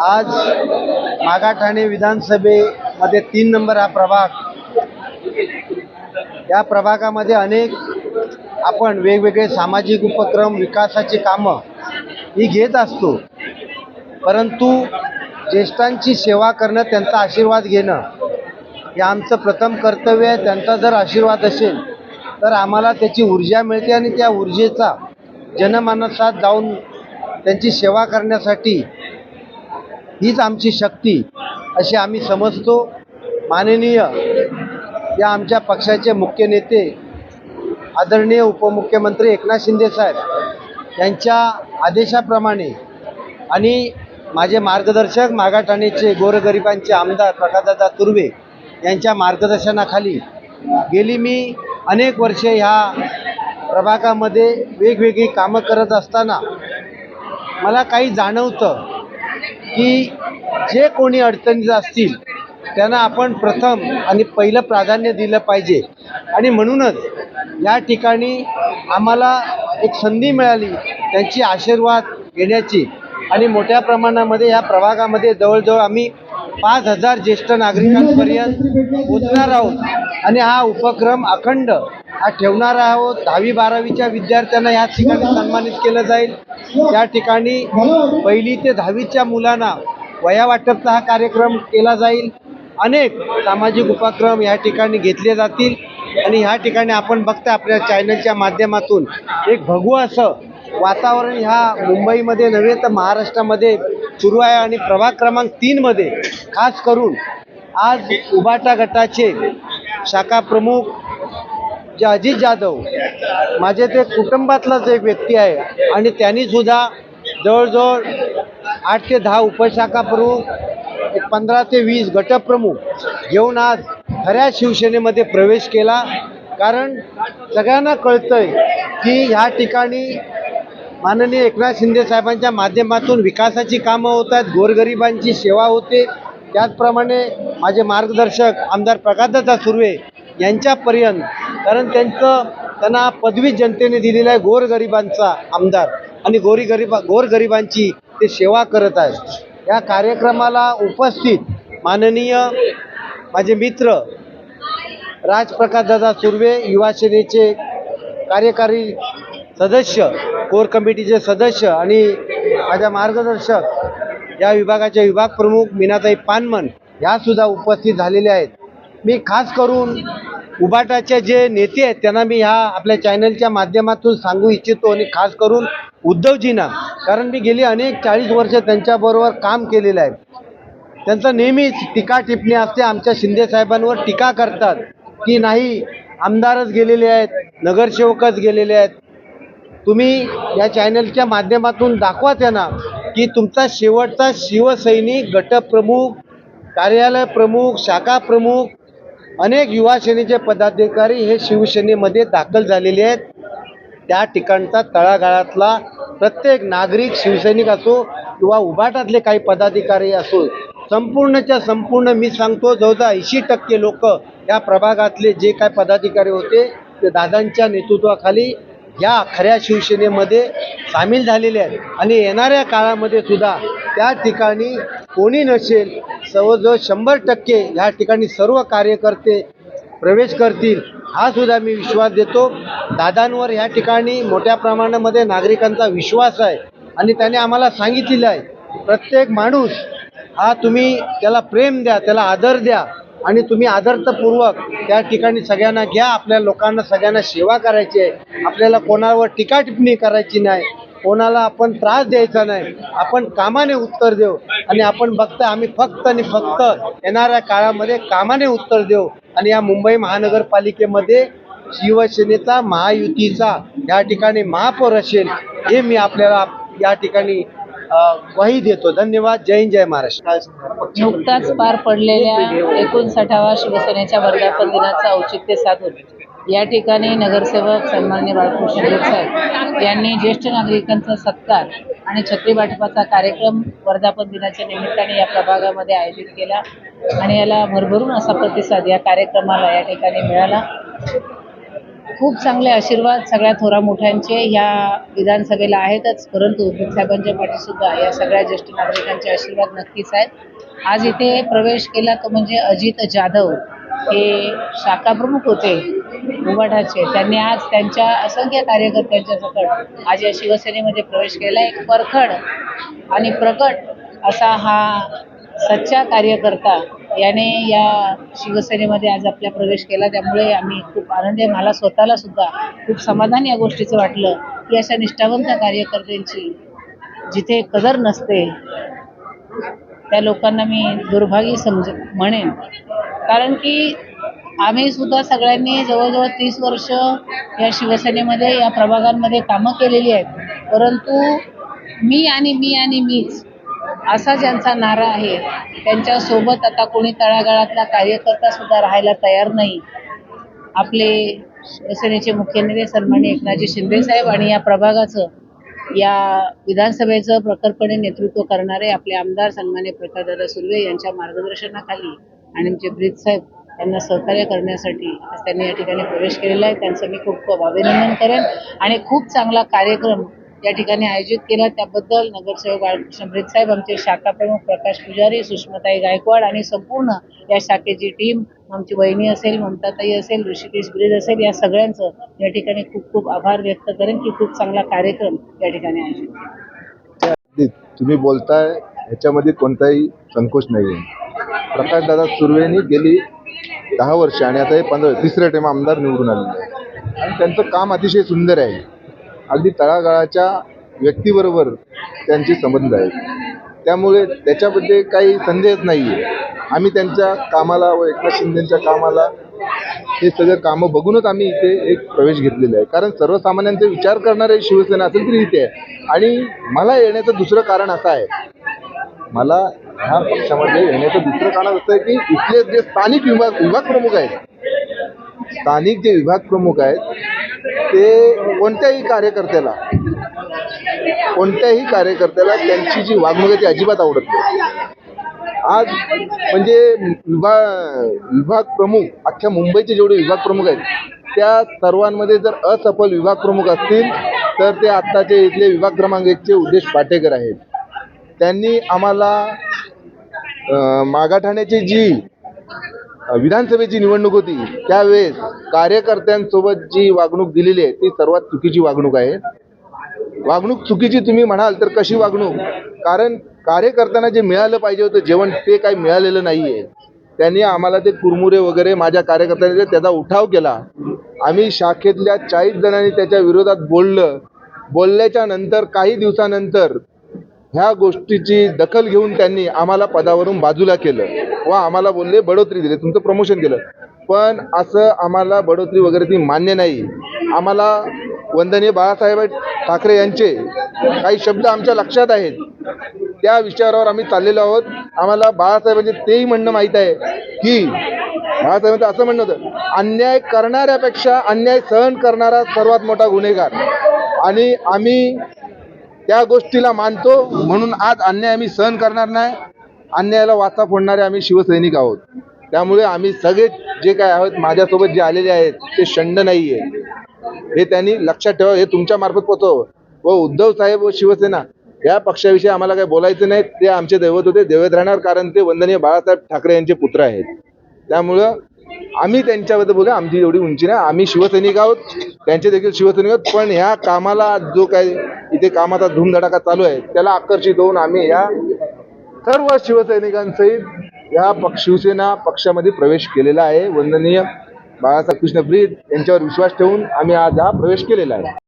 आज मागा ठाणे विधानसभेमध्ये तीन नंबर हा प्रभाग. या प्रभागामध्ये अनेक आपण वेगवेगळे सामाजिक उपक्रम विकासाची कामं ही घेत असतो. परंतु ज्येष्ठांची सेवा करणं त्यांचा आशीर्वाद घेणं हे आमचं प्रथम कर्तव्य आहे. त्यांचा जर आशीर्वाद असेल तर आम्हाला त्याची ऊर्जा मिळते आणि त्या ऊर्जेचा जनमानसात जाऊन त्यांची सेवा करण्यासाठी हीच आमची शक्ती अशी आम्ही समजतो. माननीय या आमच्या पक्षाचे मुख्य नेते आदरणीय उपमुख्यमंत्री एकनाथ शिंदेसाहेब यांच्या आदेशाप्रमाणे आणि माझे मार्गदर्शक मागाठाणेचे गोरगरिबांचे आमदार प्रकाशदादा तुर्वे यांच्या मार्गदर्शनाखाली गेली मी अनेक वर्षे ह्या प्रभागामध्ये वेगवेगळी कामं करत असताना मला काही जाणवतं की जे कोणी अडचणीत असतील त्यांना आपण प्रथम आणि पहिलं प्राधान्य दिलं पाहिजे. आणि म्हणूनच या ठिकाणी आम्हाला एक संधी मिळाली त्यांची आशीर्वाद घेण्याची. आणि मोठ्या प्रमाणामध्ये या प्रभागामध्ये जवळजवळ आम्ही पाच हजार ज्येष्ठ नागरिकांपर्यंत पोचणार आहोत. आणि हा उपक्रम अखंड हा ठेवणार आहोत. दहावी बारावीच्या विद्यार्थ्यांना या ठिकाणी सन्मानित केलं जाईल. त्या ठिकाणी पहिली ते दहावीच्या मुलांना वया वाटपचा हा कार्यक्रम केला जाईल. अनेक सामाजिक उपक्रम या ठिकाणी घेतले जातील. आणि ह्या ठिकाणी आपण बघता आपल्या चॅनलच्या माध्यमातून एक भगवं असं वातावरण ह्या मुंबईमध्ये नव्हे तर महाराष्ट्रामध्ये सुरू आहे. आणि प्रभाग क्रमांक तीनमध्ये खास करून आज उबाटा गटाचे शाखा प्रमुख जे अजित जाधव माझे ते कुटुंबातलाच एक व्यक्ती आहे आणि त्यांनी सुद्धा जवळजवळ आठ ते दहा उपशाखा प्रमुख एक पंधरा ते वीस गटप्रमुख घेऊन आज खऱ्या शिवसेनेमध्ये प्रवेश केला. कारण सगळ्यांना कळतंय की ह्या ठिकाणी माननीय एकनाथ शिंदे साहेबांच्या माध्यमातून विकासाची कामं होत आहेत गोरगरिबांची सेवा होते. त्याचप्रमाणे माझे मार्गदर्शक आमदार प्रकाशदादा सुर्वे यांच्यापर्यंत कारण त्यांचं त्यांना पदवी जनतेने दिलेला आहे गोरगरिबांचा आमदार. आणि गोरी गरिबा गोरगरिबांची ते सेवा करत आहेत. या कार्यक्रमाला उपस्थित माननीय माझे मित्र राजप्रकाशदादा सुर्वे युवा सेनेचे कार्यकारी सदस्य कोर कमिटीचे सदस्य आणि माझ्या मार्गदर्शक या विभागाचे विभाग प्रमुख मीनाताई पानमन ह्यासुद्धा उपस्थित झालेल्या आहेत. मी खास करून उबाटाचे जे नेते आहेत त्यांना मी ह्या आपल्या चॅनलच्या माध्यमातून सांगू इच्छितो आणि खास करून उद्धवजींना. कारण मी गेली अनेक चाळीस वर्ष त्यांच्याबरोबर काम केलेलं आहे. त्यांचं नेहमीच टीका टिप्पणी असते आमच्या शिंदे साहेबांवर टीका करतात की नाही आमदारच गेलेले आहेत नगरसेवकच गेलेले आहेत. तुम्ही या चॅनलच्या माध्यमातून दाखवा त्यांना की तुमचा शेवटचा शिवसैनिक गटप्रमुख कार्यालय प्रमुख शाखा प्रमुख अनेक युवा सेनेचे पदाधिकारी हे शिवसेनेमध्ये दाखल झालेले आहेत. त्या ठिकाणचा तळागाळातला प्रत्येक नागरिक शिवसैनिक असो किंवा उभाटातले काही पदाधिकारी असो संपूर्णच्या संपूर्ण मी सांगतो जवळजवळ ऐंशी टक्के लोक या प्रभागातले जे काय पदाधिकारी होते ते दादांच्या नेतृत्वाखाली या खऱ्या शिवसेनेमध्ये सामील झालेले आहेत. आणि येणाऱ्या काळामध्ये सुद्धा त्या ठिकाणी कोणी नसेल जवळजवळ शंभर टक्के ह्या ठिकाणी सर्व कार्यकर्ते प्रवेश करतील हा सुद्धा मी विश्वास देतो. दादांवर ह्या ठिकाणी मोठ्या प्रमाणामध्ये नागरिकांचा विश्वास आहे आणि त्याने आम्हाला सांगितलेलं आहे प्रत्येक माणूस हा तुम्ही त्याला प्रेम द्या त्याला आदर द्या आणि तुम्ही आदर्थपूर्वक त्या ठिकाणी सगळ्यांना घ्या आपल्या लोकांना सगळ्यांना सेवा करायची आहे. आपल्याला कोणावर टीका टिप्पणी करायची नाही. कोणाला आपण त्रास द्यायचा नाही. आपण कामाने उत्तर देऊ. आणि आपण बघता आम्ही फक्त आणि फक्त येणाऱ्या काळामध्ये कामाने उत्तर देऊ. आणि या मुंबई महानगरपालिकेमध्ये शिवसेनेचा महायुतीचा या ठिकाणी महापौर असेल हे मी आपल्याला या ठिकाणी अ, ग्वाही देतो. धन्यवाद. जय हिंद जय महाराष्ट्र. नुकताच पार पडलेल्या एकोणसाठावा शिवसेनेच्या वर्धापन दिनाचं औचित्य साधून या ठिकाणी नगरसेवक सन्मान्य बाळकृष्ण देव साहेब यांनी ज्येष्ठ नागरिकांचा सत्कार आणि छत्री वाटपाचा कार्यक्रम वर्धापन दिनाच्या निमित्ताने या प्रभागामध्ये आयोजित केला आणि याला भरभरून असा प्रतिसाद या कार्यक्रमाला या ठिकाणी मिळाला. खूप चांगले आशीर्वाद सगळ्या थोरा मोठ्यांचे ह्या विधानसभेला आहेतच परंतु उद्धव साहेबांच्या पाठीसुद्धा या सगळ्या ज्येष्ठ नागरिकांचे आशीर्वाद नक्कीच आहेत. आज इथे प्रवेश केला तो म्हणजे अजित जाधव. हे शाखा प्रमुख होते उबाठाचे त्यांनी आज त्यांच्या असंख्य कार्यकर्त्यांच्या सकट आज या शिवसेनेमध्ये प्रवेश केला एक परखड आणि प्रकट असा हा सच्चा कार्यकर्ता याने या शिवसेनेमध्ये आज आपला प्रवेश केला. त्यामुळे आम्ही खूप आनंदी आहे. मला स्वतःला सुद्धा खूप समाधान या गोष्टीचं वाटलं की अशा निष्ठावंत कार्यकर्त्यांची जिथे कदर नसते त्या लोकांना मी दुर्भागी समज म्हणेन. कारण की आम्ही सुद्धा सगळ्यांनी जवळजवळ तीस वर्ष या शिवसेनेमध्ये या प्रभागांमध्ये कामं केलेली आहेत. परंतु मी आणि मी आणि मीच असा ज्यांचा नारा आहे त्यांच्यासोबत आता कोणी तळागाळातला कार्यकर्ता सुद्धा राहायला तयार नाही. आपले शिवसेनेचे मुख्य नेते सन्मान्य एकनाथजी शिंदे साहेब आणि या प्रभागाचं या विधानसभेचं प्रखरपणे नेतृत्व करणारे आपले आमदार सन्मान्य प्रकाशदादा सुर्वे यांच्या मार्गदर्शनाखाली आणि आमचे ब्रीद साहेब त्यांना सहकार्य करण्यासाठी आज त्यांनी या ठिकाणी प्रवेश केलेला आहे. त्यांचं मी खूप खूप अभिनंदन करेन. आणि खूप चांगला कार्यक्रम या ठिकाणी आयोजित केला. त्याबद्दल नगरसेवक बाळकृष्ण ब्रीद साहेब आमचे शाखा प्रमुख प्रकाश पुजारी सुषमाताई गायकवाड आणि संपूर्ण या शाखेची टीम आमची वहिनी असेल ममताताई असेल ऋषिकेश ब्रीद असेल या सगळ्यांचं या ठिकाणी खूप खूप आभार व्यक्त करेन की खूप चांगला कार्यक्रम या ठिकाणी आयोजित केला. तुम्ही बोलताय ह्याच्यामध्ये कोणताही संकोच नाही आहे प्रकाशदादा सुर्वेनी गेली दहा वर्ष आणि आता हे पंधरा तिसऱ्या टाइम आमदार निवडून आलेले आहे. आणि त्यांचं काम अतिशय सुंदर आहे. अगदी तळागाळाच्या व्यक्तीबरोबर त्यांचे संबंध आहेत. त्यामुळे त्याच्यामध्ये काही संदेहच नाही आहे आम्ही त्यांच्या कामाला व एकनाथ शिंदेच्या कामाला हे सगळं कामं बघूनच आम्ही इथे एक प्रवेश घेतलेला आहे. कारण सर्वसामान्यांचे विचार करणारे शिवसेना असेल तरी इथे आहे. आणि मला येण्याचं दुसरं कारण असं आहे. मला ह्या पक्षामध्ये येण्याचं दुसरं कारण असं आहे की इथले जे स्थानिक विभाग विभाग प्रमुख आहेत स्थानिक जे विभाग प्रमुख आहेत ते कोणत्याही कार्यकर्त्याला कोणत्याही कार्यकर्त्याला त्यांची जी वागणूक आहे ती अजिबात आवडत नाही. आज म्हणजे विभाग विभाग प्रमुख अख्ख्या मुंबईचे जेवढे विभाग प्रमुख आहेत त्या सर्वांमध्ये जर असफल विभाग प्रमुख असतील तर ते आत्ताचे इथले विभाग क्रमांक एकचे उद्देश पाटेकर आहेत. त्यांनी आम्हाला मागाठाण्याची जी विधानसभेची निवडणूक होती त्यावेळेस कार्यकर्त्यांसोबत जी वागणूक दिलेली आहे ती सर्वात चुकीची वागणूक आहे. वागणूक चुकीची तुम्ही म्हणाल तर कशी वागणूक? कारण कार्यकर्त्यांना जे मिळालं पाहिजे होतं जेवण ते काही मिळालेलं नाही आहे त्यांनी आम्हाला ते कुरमुरे वगैरे माझ्या कार्यकर्त्यांनी त्याचा उठाव केला. आम्ही शाखेतल्या चाळीस जणांनी त्याच्या विरोधात बोललं. बोलल्याच्या नंतर काही दिवसानंतर ह्या गोष्टीची दखल घेऊन त्यांनी आम्हाला पदावरून बाजूला केलं. व आम्हाला बोलले बढोतरी दिली तुमचं प्रमोशन केलं. पण असं आम्हाला बढोतरी वगैरे ती मान्य नाही. आम्हाला वंदनीय बाळासाहेब ठाकरे यांचे काही शब्द आमच्या लक्षात आहेत. त्या विचारावर आम्ही चाललेलो आहोत. आम्हाला बाळासाहेबांचे तेही म्हणणं माहीत आहे की बाळासाहेबांचं असं म्हणणं होतं अन्याय करणाऱ्यापेक्षा अन्याय सहन करणारा सर्वात मोठा गुन्हेगार. आणि आम्ही त्या गोष्टीला मानतो. म्हणून आज अन्याय आम्ही सहन करणार नाही. अन्यायाला वाचा फोडणारे आम्ही शिवसैनिक आहोत. त्यामुळे आम्ही सगळे जे काय आहोत माझ्यासोबत जे आलेले आहेत ते शंड नाही आहे हे त्यांनी लक्षात ठेवा हे तुमच्या मार्फत पोहोचव व उद्धव साहेब व शिवसेना या पक्षाविषयी आम्हाला काही बोलायचं नाही ते आमचे दैवत होते. दैवत राहणार कारण ते वंदनीय बाळासाहेब ठाकरे यांचे पुत्र आहेत. त्यामुळं आम्ही त्यांच्याबद्दल बोलूया. आमची एवढी उंची नाही. आम्ही शिवसैनिक आहोत. त्यांचे देखील शिवसैनिक आहोत. पण ह्या कामाला जो काय इथे कामाचा धूमधडाका चालू आहे त्याला आकर्षित होऊन आम्ही या सर्व शिवसैनिकांसहित या पक्ष शिवसेना पक्षामध्ये प्रवेश केलेला आहे. वंदनीय बाळासाहेब कृष्णप्रीत यांच्यावर विश्वास ठेवून आम्ही आज हा प्रवेश केलेला आहे.